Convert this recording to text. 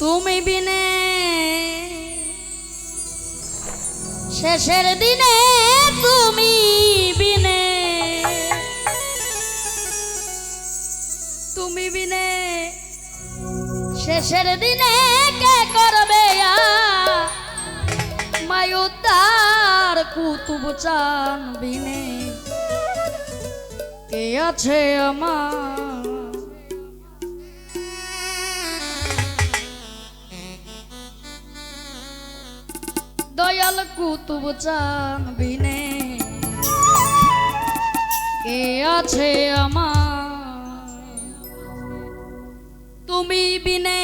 তুমি বিনে শেষের দিনে তুমি বিনে। তুমি বিনে শেষের দিনে কে করবে মায়ুতার কুতুব চান বিনে। কে আছে আমার দয়াল কুতুব চান বিনে কে আছে আমার? তুমি বিনে